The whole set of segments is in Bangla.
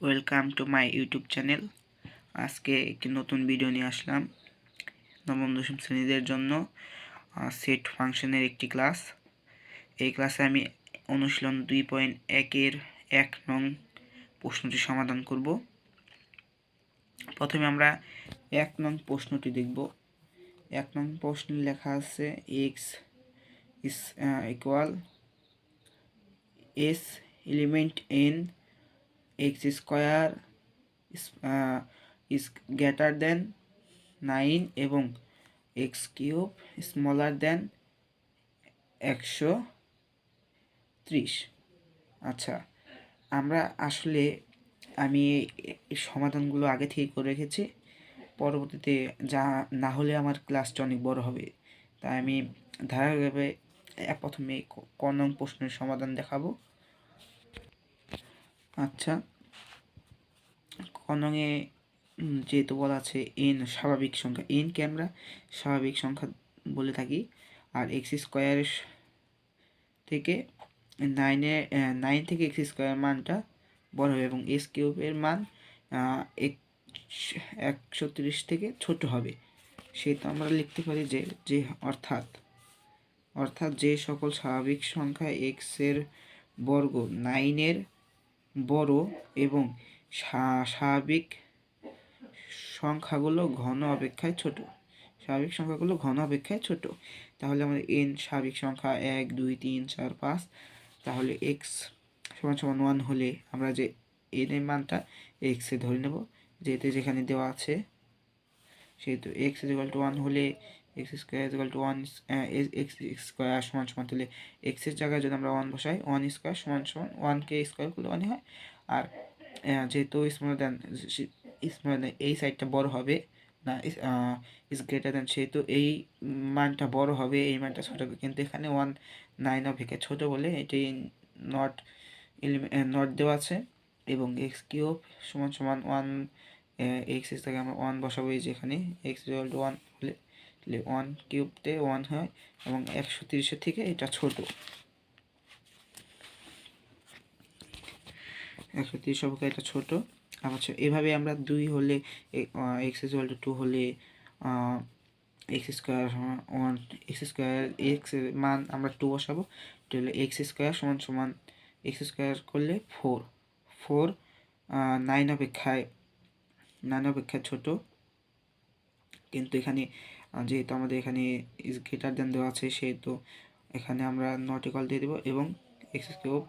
Welcome to my YouTube channel আজকে একটি নতুন ভিডিও নিয়ে আসলাম নবম, দশম শ্রেণীদের জন্য সেট ফাংশনের একটি ক্লাস এই ক্লাসে আমি অনুশীলন দুই পয়েন্ট একের এক নং প্রশ্নটি সমাধান করব। প্রথমে আমরা এক নং প্রশ্নটি দেখব। এক নং প্রশ্নে লেখা আছে X is equal S element N X square is greater than nine এবং এক্স কিউব স্মলার দেন একশো ত্রিশ। আচ্ছা আমরা আসলে আমি এই সমাধানগুলো আগে থেকে করে রেখেছি। পরবর্তীতে যা না হলে আমার ক্লাসটা অনেক বড় হবে। তাই আমি ধারাবাহিকভাবে প্রথমে ক নং প্রশ্নের সমাধান দেখাবো। আচ্ছা। কনংয়ে যেহেতু বলা আছে এন স্বাভাবিক সংখ্যা এন এনকে আমরা স্বাভাবিক সংখ্যা বলে থাকি, আর এক্স স্কোয়ার থেকে নাইনে নাইন থেকে এক্স স্কোয়ার মানটা বড় হবে এবং এস কিউবের মান একশো তিরিশ থেকে ছোট হবে। সেটা আমরা লিখতে পারি যে যে অর্থাৎ অর্থাৎ যে সকল স্বাভাবিক সংখ্যা এক্সের বর্গ নাইনের বড় এবং স্বাভাবিক সংখ্যাগুলো ঘন অপেক্ষায় ছোট। স্বাভাবিক সংখ্যাগুলো ঘন অপেক্ষায় ছোট। তাহলে আমাদের এন স্বাভাবিক সংখ্যা এক, দুই, তিন, চার, পাঁচ। তাহলে এক্স সমান সমান ওয়ান হলে আমরা যে এন এর মানটা এক্সে ধরে নেব। যেহেতু যেখানে দেওয়া আছে, সেহেতু এক্স ইকুয়াল টু ওয়ান হলে X square equal to one X square সমান সমান তাহলে এক্সের জায়গায় যদি আমরা ওয়ান বসাই ওয়ান স্কোয়ার সমান সমান ওয়ানকে স্কোয়ার করলে ওয়ানই হয়। আর যেহেতু স্মল দেন স্মল দেন এই সাইডটা বড় হবে না ইস গ্রেটার দেন সেহেতু এই মানটা বড় হবে, এই মানটা ছোট হবে। কিন্তু এখানে ওয়ান নাইন অপেক্ষা ছোট বলে এটি নট নট দেওয়া আছে। এবং এক্স কিউব সমান সমান ওয়ান এক্স এস থেকে আমরা ওয়ান বসাবো এই যেখানে এক্স ইকুয়াল টু ওয়ান হলে তাহলে ওয়ান কিউবতে ওয়ান হয় এবং একশো তিরিশের থেকে এটা ছোট। একশো তিরিশ অপেক্ষা এটা ছোটো। আচ্ছা এভাবে আমরা দুই হলে এক্স ইকুয়াল টু হলে X square one X square X মান আমরা টু বসাবো। তাহলে এক্স স্কোয়ার সমান সমান এক্স স্কোয়ার করলে ফোর ফোর নাইন অপেক্ষায় নাইন অপেক্ষায় ছোট। কিন্তু এখানে যেহেতু আমাদের এখানে ইজ গ্রেটার দেন দেওয়া আছে, সেহেতু এখানে আমরা নট ইকাল দিয়ে দেবো এবং এক্স কিউব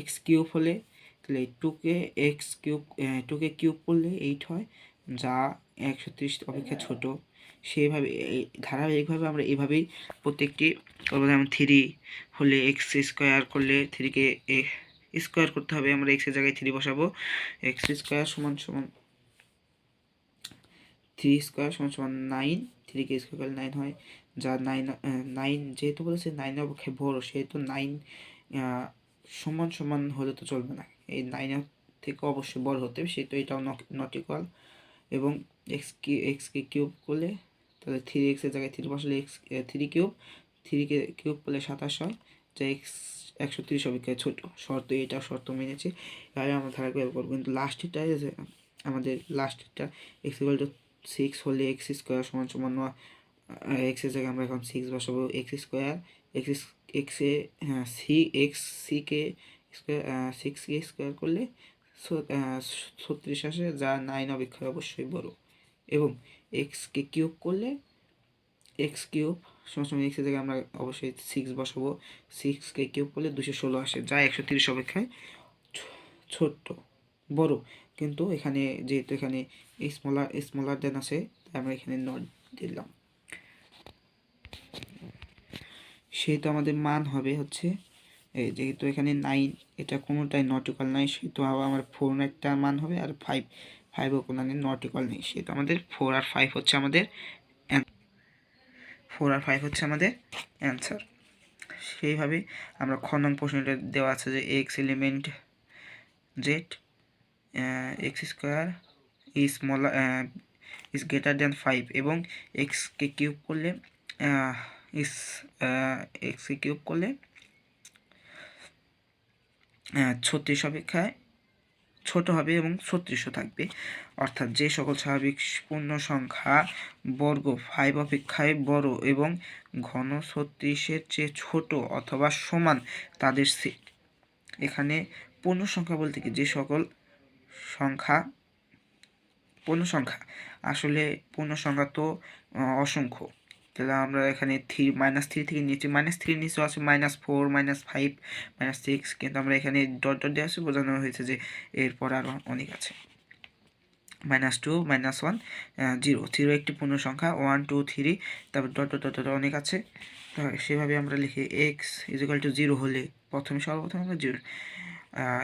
এক্স কিউব হলে, তাহলে টুকে এক্স কিউব টুকে কিউব করলে এইট হয়, যা একশো তিরিশ অপেক্ষা ছোট। সেইভাবে ধারাবাহিকভাবে আমরা এইভাবেই প্রত্যেকটি যেমন থ্রি হলে এক্স স্কোয়ার করলে থ্রিকে স্কোয়ার করতে হবে। আমরা এক্সের জায়গায় থ্রি বসাবো। এক্স স্কোয়ার সমান সমান থ্রি স্কোয়ার সমান সমান নাইন, থ্রি কে স্কোয়ার করলে নাইন হয়। যা নাইন নাইন যেহেতু বলেছে নাইন অপেক্ষায় বড়, সেহেতু নাইন সমান সমান হলে তো চলবে না। এই নাইনের থেকে অবশ্যই বড় হতে হবে, সেহেতু এটাও নট ইকুয়াল এবং এক্স কি এক্সকে কিউব করলে, তাহলে থ্রি এক্সের জায়গায় থ্রি বসলে এক্স থ্রি কিউব থ্রিকে কিউব করলে সাতাশ হয়, যা এক্স একশো তিরিশ অপেক্ষায় ছোটো। শর্ত এটা শর্ত মেনেছে। এভাবে আমরা ধারাবাহিক করব। কিন্তু লাস্টেরটা আমাদের লাস্টেরটা এক্স ইকুয়াল সিক্স হলে এক্স স্কোয়ার সমান সমান নয়। এক্সের জায়গায় আমরা এখন সিক্স বসাবো। এক্স স্কোয়ার এক্স এক্সে হ্যাঁ সি এক্স সিকে স্কোয়ার সিক্সকে স্কোয়ার করলে ছত্রিশ আসে, যা নাইন অপেক্ষায় অবশ্যই বড়। এবং এক্সকে কিউব করলে এক্স কিউব সময় সময় এক্সের জায়গায় আমরা অবশ্যই সিক্স বসাবো। সিক্সকে কিউব করলে দুশো ষোলো আসে, যা একশো তিরিশ অপেক্ষায় ছোট্ট, বড়। কিন্তু এখানে যেহেতু এখানে স্মলার স্মলার দেন আছে, তাই আমরা এখানে নট দিলাম। সেহেতু আমাদের মান হবে হচ্ছে, এই যেহেতু এখানে নাইন এটা কোনোটাই নট ইকাল নাই, সেহেতু আমার ফোর একটা মান হবে আর ফাইভ ফাইভও কোনো নট ইকাল নেই। সেহেতু আমাদের ফোর আর ফাইভ হচ্ছে আমাদের ফোর আর ফাইভ হচ্ছে আমাদের অ্যান্সার সেইভাবে আমরা খ নং প্রশ্নটা দেওয়া আছে যে X element Z X square is smaller is greater than five এবং এক্সকে কিউব করলে ইস এক্সকে কিউব করলে ছত্রিশ অপেক্ষায় ছোট হবে এবং ছত্রিশও থাকবে। অর্থাৎ যে সকল স্বাভাবিক পূর্ণ সংখ্যা বর্গ ফাইভ অপেক্ষায় বড় এবং ঘন ছত্রিশের চেয়ে ছোট অথবা সমান তাদের সেট। এখানে পূর্ণ সংখ্যা বলতে কি? যে সকল সংখ্যা পূর্ণ সংখ্যা আসলে পূর্ণ সংখ্যা তো অসংখ্য। তাহলে আমরা এখানে থ্রি মাইনাস থ্রি থেকে নিচে মাইনাস থ্রি নিচেও আছে minus four minus five minus six কিন্তু আমরা এখানে ডট ডট দিয়ে আছে, বোঝানো হয়েছে যে এরপর আরও অনেক আছে। Minus two minus one zero zero একটি পূর্ণ সংখ্যা ওয়ান টু থ্রি তারপর ডট ডট ডট অনেক আছে। তো সেভাবে আমরা লিখি এক্স ইজিক্যাল টু জিরো হলে প্রথমে সর্বপ্রথম আমরা জিরো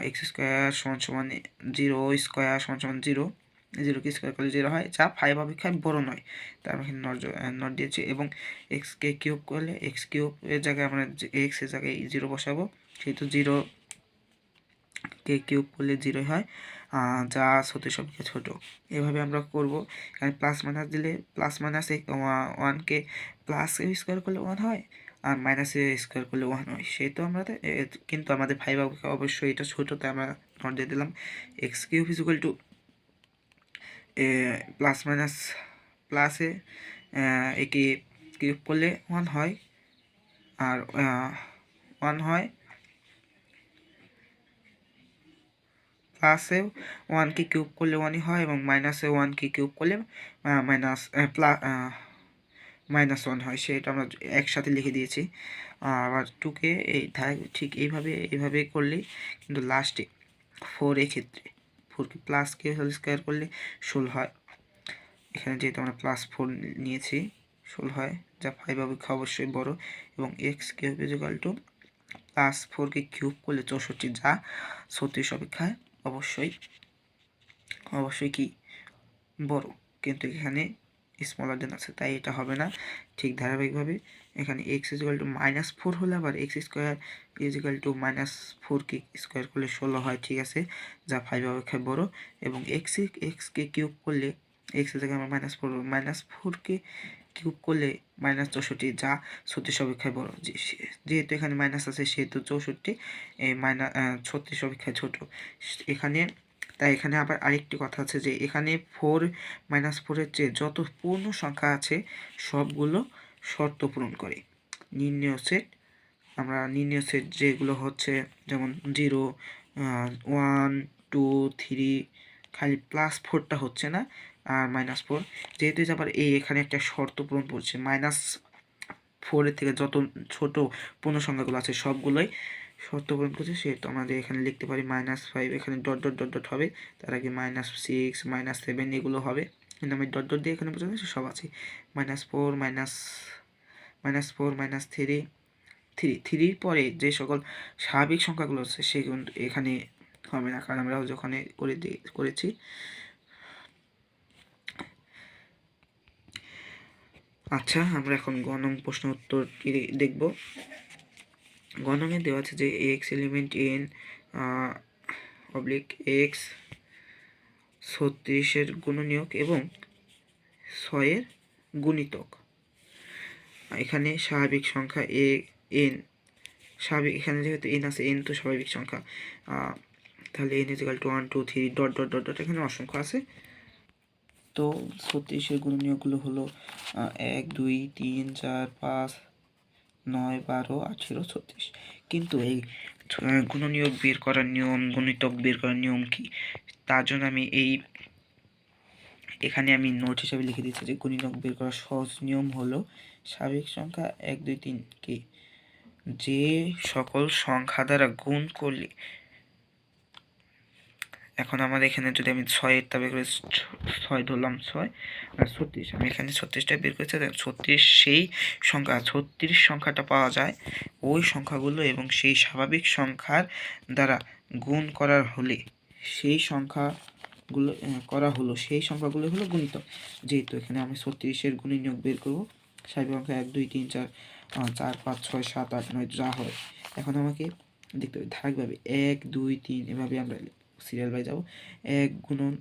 এক্স স্কোয়ার সমান সমান জিরো স্কোয়ার সমান সমান জিরো জিরোকে স্কোয়ার করলে জিরো হয়। যা ফাইভ অপেক্ষায় বড় নয়। তার এখানে নট নট দিয়েছি। এবং এক্সকে কিউব করলে এক্স কিউবের জায়গায় আমরা এক্সের জায়গায় জিরো বসাবো। সেহেতু জিরো কে কিউব করলে জিরো হয় যা সত্যি সবকে ছোট। এভাবে আমরা করব। এখানে প্লাস মাইনাস দিলে প্লাস মাইনাস ওয়ানকে প্লাস স্কোয়ার করলে ওয়ান হয়। আর মাইনাসে স্কোয়ার করলে ওয়ান হয়। সেই তো, এ, কিন্তু আমাদের ফাইভ অবশ্যই এটা ছোট তাই আমরা নট দিয়ে দিলাম। X cube equal to A plus minus প্লাসে একে কিউব করলে ওয়ান হয়। আর ওয়ান হয়। প্লাসে ওয়ানকে কিউব করলে ওয়ানই হয় এবং মাইনাসে ওয়ানকে কিউব করলে মাইনাস প্লাস মাইনাস ওয়ান হয়, সেটা আমরা একসাথে লিখে দিয়েছি। আবার টুকে এই ঠিক এইভাবে এইভাবে করলেই কিন্তু লাস্টে ফোর ক্ষেত্রে ফোরকে প্লাস কে হোল স্কোয়ার করলে ষোলো হয়। এখানে যেহেতু আমরা প্লাস ফোর নিয়েছি, ষোলো হয়, যা ফাইভ অপেক্ষা অবশ্যই বড় এবং X cube equal to plus ফোরকে কিউব করলে চৌষট্টি, যা ছত্রিশ অপেক্ষায় অবশ্যই অবশ্যই কি বড়। কিন্তু এখানে স্মলার দেন আছে, তাই এটা হবে না। ঠিক ধারাবাহিকভাবে এখানে X equal to minus four হলে আবার X square equal to minus ফোরকে স্কোয়ার করলে ষোলো হয়, ঠিক আছে? যা ফাইভ অপেক্ষায় বড়। এবং এক্স এক্সকে কিউব করলে এক্সের জায়গায় আমরা মাইনাস ফোর মাইনাস ফোরকে কিউব করলে মাইনাস চৌষট্টি, যা ছত্রিশ অপেক্ষায় বড়। যেহেতু এখানে মাইনাস আছে, সেহেতু চৌষট্টি, এই মাইনাস ছত্রিশ অপেক্ষায় ছোট। এখানে তাই এখানে আবার আরেকটি কথা আছে যে এখানে ফোর মাইনাস ফোরের চেয়ে যত পূর্ণ সংখ্যা আছে সবগুলো শর্ত পূরণ করে। নির্ণয় সেট আমরা নির্ণয় সেট যেগুলো হচ্ছে যেমন জিরো ওয়ান টু থ্রি খালি প্লাস ফোরটা হচ্ছে না, আর মাইনাস ফোর যেহেতু আবার এই এখানে একটা শর্ত পূরণ করছে মাইনাস ফোরের থেকে যত ছোট পূর্ণ সংখ্যাগুলো আছে সবগুলোই শর্ত পূরণ করছে সেহেতু আমাদের এখানে লিখতে পারি মাইনাস ফাইভ এখানে ডট ডট ডট ডট হবে। তার আগে মাইনাস সিক্স মাইনাস সেভেন এগুলো হবে। কিন্তু আমি ডট ডট দিয়ে এখানে বোঝাচ্ছি সব আছে। Minus four minus minus four minus three three থ্রির পরে যে সকল স্বাভাবিক সংখ্যাগুলো আছে সেগুলো এখানে হবে না। কারণ আমরা যখন করে করেছি আচ্ছা আমরা এখন গণং প্রশ্ন উত্তরটি দেখব? গণঙে দেওয়া আছে যে X element N oblique X ছত্রিশের গুণনীয়ক এবং ছয়ের গুণিতক। এখানে স্বাভাবিক সংখ্যা এ এন স্বাভাবিক, এখানে যেহেতু এন আছে এন তো স্বাভাবিক সংখ্যা। তাহলে N equal to one two three dot dot dot dot এখানে অসংখ্য আছে। তো ছত্রিশের গুণনীয়কগুলো হলো এক, দুই, তিন, চার, পাঁচ নয়, বারো, আঠেরো, ছত্রিশ। কিন্তু এই গুণ গুণনীয়ক বের করার নিয়ম, গুণিতক বের করার নিয়ম কি? তার জন্য আমি এই, এখানে আমি নোট হিসাবে লিখে দিচ্ছি যে গুণিতক বের করার সহজ নিয়ম হলো স্বাভাবিক সংখ্যা এক, দুই, তিন, কে? যে সকল সংখ্যা দ্বারা গুণ করলে এখন আমাদের এখানে যদি আমি ছয়ের তা বের করে ছয় ধরলাম, ছয় আর ছত্রিশ, আমি এখানে ছত্রিশটা বের করেছি ছত্রিশ সেই সংখ্যা, ছত্রিশ সংখ্যাটা পাওয়া যায় ওই সংখ্যাগুলো এবং সেই স্বাভাবিক সংখ্যার দ্বারা গুণ করার হলে সেই সংখ্যাগুলো করা হলো, সেই সংখ্যাগুলো হলো গুণিত। যেহেতু এখানে আমি ছত্রিশের গুণী নিয়োগ বের করব স্বাভাবিক সংখ্যা এক, দুই, তিন, চার চার, পাঁচ, ছয়, সাত, আট, নয়, যা হয়। এখন আমাকে দেখতে হবে, ধারাবাহিকভাবে এক, দুই, তিন, এভাবে আমরা সিরিয়াল বাই যাব। এক গুণন,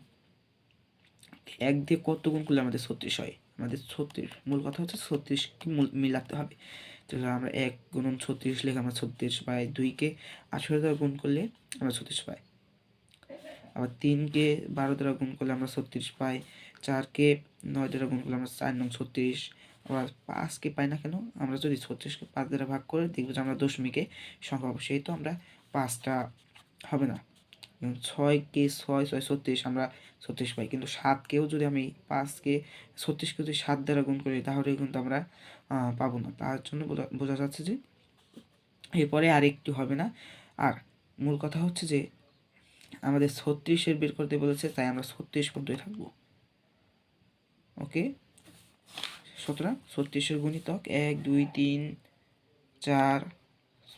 এক দিয়ে কত গুণ করলে আমাদের ছত্রিশ হয়? আমাদের ছত্রিশ, মূল কথা হচ্ছে ছত্রিশকে মূল মিলাতে হবে? তাহলে আমরা এক গুণন ছত্রিশ লিখে আমরা ছত্রিশ পাই দুইকে আঠেরো দ্বারা গুণ করলে আমরা ছত্রিশ পাই। আবার তিনকে বারো দ্বারা গুণ করলে আমরা ছত্রিশ পাই। চারকে নয় দ্বারা গুণ করলে আমরা চার নং ছত্রিশ। আবার পাঁচকে পাই না কেন? আমরা যদি ছত্রিশকে পাঁচ দ্বারা ভাগ করে দেখব যে আমরা দশমিকে সংখ্যা পাবো সেই তো আমরা পাঁচটা হবে না। ছয়কে ছয় ছয়, ছত্রিশ, আমরা ছত্রিশ পাই। কিন্তু সাতকেও যদি আমি পাঁচকে, ছত্রিশকে যদি সাত দ্বারা গুণ করি, তাহলে কিন্তু আমরা পাবো না। তার জন্য বোঝা- যাচ্ছে যে, এরপরে আরেকটু হবে না। আর মূল কথা হচ্ছে যে, আমাদের ছত্রিশের বের করতে বলেছে, তাই আমরা ছত্রিশ পর্যন্তই থাকব। ওকে? সুতরাং ছত্রিশের গুণিতক এক, দুই, তিন, চার,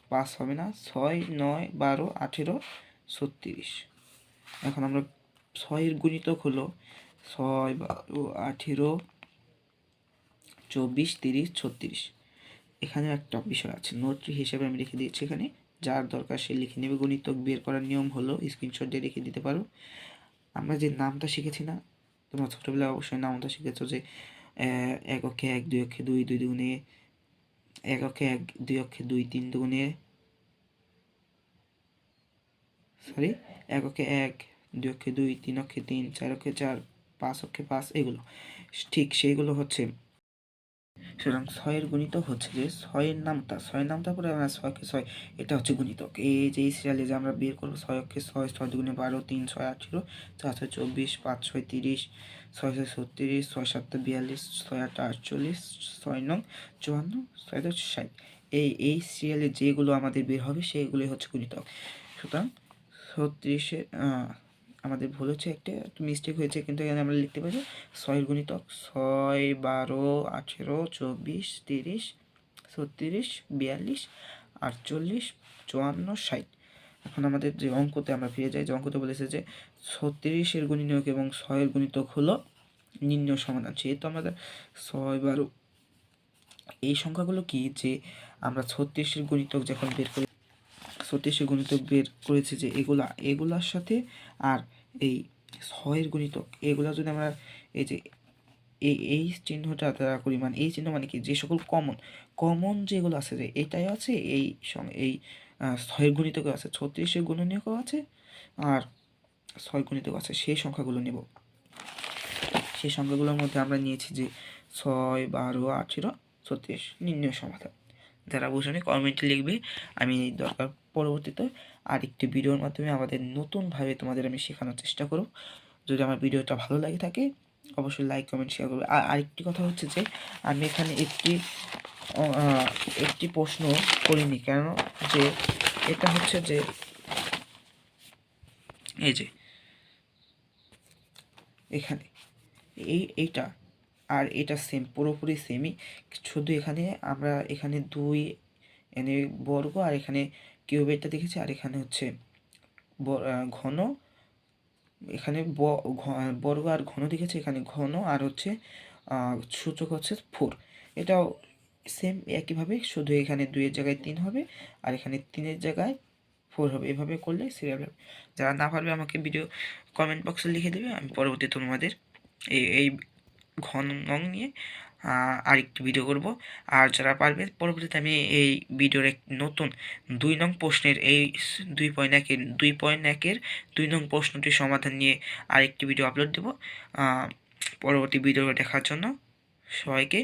পাঁচ হবে না। ছয়, নয়, বারো, আঠেরো ছত্রিশ। এখন আমরা ছয়ের গুণিতক হলো ছয় বারো আঠেরো চব্বিশ তিরিশ ছত্রিশ। এখানে একটা বিষয় আছে নোটটি হিসেবে আমি লিখে দিয়েছি এখানে। যার দরকার সে লিখে নেবে, গণিতক বের করার নিয়ম হলো স্ক্রিনশট দিয়ে লিখে দিতে পারো। আমরা যে নামটা শিখেছি না, তোমরা ছোটোবেলায় অবশ্যই নামটা শিখেছো যে এক অক্ষে এক, দুই অক্ষে দুই দুই দুগুণে, এক অক্ষে এক, দুই অক্ষে দুই, তিন দুগুণে সরি এক অক্ষে এক দুই অক্ষে দুই তিন অক্ষে তিন চার অক্ষে চার পাঁচ অক্ষে পাঁচ, এগুলো। ঠিক সেইগুলো হচ্ছে। সুতরাং ছয়ের গুণিতক হচ্ছে যে ছয়ের নামটা ছয়ের নামটা পরে আমরা ছয়কে ছয়, এটা হচ্ছে গুণিতক এই যে এই সিরিয়ালে যে আমরা বের করব ছয় অক্ষে ছয় ছয় দুগুণে বারো, তিন, ছয় আঠেরো চার, ছয়, চব্বিশ, পাঁচ, ছয়, তিরিশ, ছয় ছয়, ছত্রিশ, ছয় সাতটা বিয়াল্লিশ, ছয় আটটা আটচল্লিশ, ছয়, নং, চুয়ান্ন, ছয়, দশ, ষাট। এই এই সিরিয়ালে যেগুলো আমাদের বের হবে সেগুলোই হচ্ছে গুণিতক। সুতরাং ছত্রিশে আমাদের ভুল হচ্ছে একটা, একটু মিস্টেক হয়েছে, কিন্তু এখানে আমরা লিখতে পারি ছয়ের গুণিতক ছয়, বারো, আঠেরো, চব্বিশ, তিরিশ, ছত্রিশ, বিয়াল্লিশ, আটচল্লিশ, চুয়ান্ন, ষাট। এখন আমাদের যে অঙ্কতে আমরা ফিরে যাই, যে অঙ্কতে বলেছে যে ছত্রিশের গুণিতক এবং ছয়ের গুণিতক হলো নিম্ন সমাধান। যেহেতু আমাদের ছয়, বারো, এই সংখ্যাগুলো কি? যে আমরা ছত্রিশের গুণিতক যখন বের করি ছত্রিশের গুণিতক বের করেছি যে এগুলা, এগুলার সাথে আর এই ছয়ের গুণিতক, এগুলা যদি আমরা এই যে এই এই চিহ্নটা দ্বারা করি মানে এই চিহ্ন মানে কি? যে সকল কমন কমন যেগুলো আছে যে এটাই আছে, এই এই ছয়ের গুণিতক আছে, ছত্রিশের গুণনীয়কও আছে আর ছয় গুণিতক আছে, সেই সংখ্যাগুলো নেব। সেই সংখ্যাগুলোর মধ্যে আমরা নিয়েছি যে ছয়, বারো, আঠেরো, ছত্রিশ, নির্ণয় সমাধান। যারা বুঝেনি কমেন্টে লিখবে, আমি দরকার পরবর্তীতে আরেকটি ভিডিওর মাধ্যমে আমাদের নতুনভাবে তোমাদের আমি শেখানোর চেষ্টা করব। যদি আমার ভিডিওটা ভালো লাগে থাকে, অবশ্যই লাইক কমেন্ট শেয়ার করবে। আর আরেকটি কথা হচ্ছে যে, আমি এখানে একটি একটি প্রশ্ন করিনি কেন? যে, এটা হচ্ছে যে, এই যে, এখানে, এই, এইটা, আর এটা সেম পুরোপুরি সেমই শুধু এখানে আমরা এখানে দুই, এনে বর্গ, আর এখানে কিউবেরটা দেখেছি, আর এখানে হচ্ছে ঘন। এখানে বর্গ আর ঘন দেখেছি, এখানে ঘন আর হচ্ছে সূচক হচ্ছে ফোর। এটাও সেম একইভাবে, শুধু এখানে দুইয়ের জায়গায় তিন হবে, আর এখানে তিনের জায়গায় ফোর হবে। এভাবে করলে সিরিয়াল হবে। যারা না পারবে আমাকে ভিডিও কমেন্ট বক্সে লিখে দেবে, আমি পরবর্তী তোমাদের এই এই ঘন নং নিয়ে আরেকটি ভিডিও করব। আর যারা পারবে পরবর্তীতে আমি এই ভিডিওর এক নতুন দুই নং প্রশ্নের এই দুই পয়েন্ট একের দুই পয়েন্ট একের দুই নং প্রশ্নটির সমাধান নিয়ে আরেকটি ভিডিও আপলোড দেব। পরবর্তী ভিডিও দেখার জন্য সবাইকে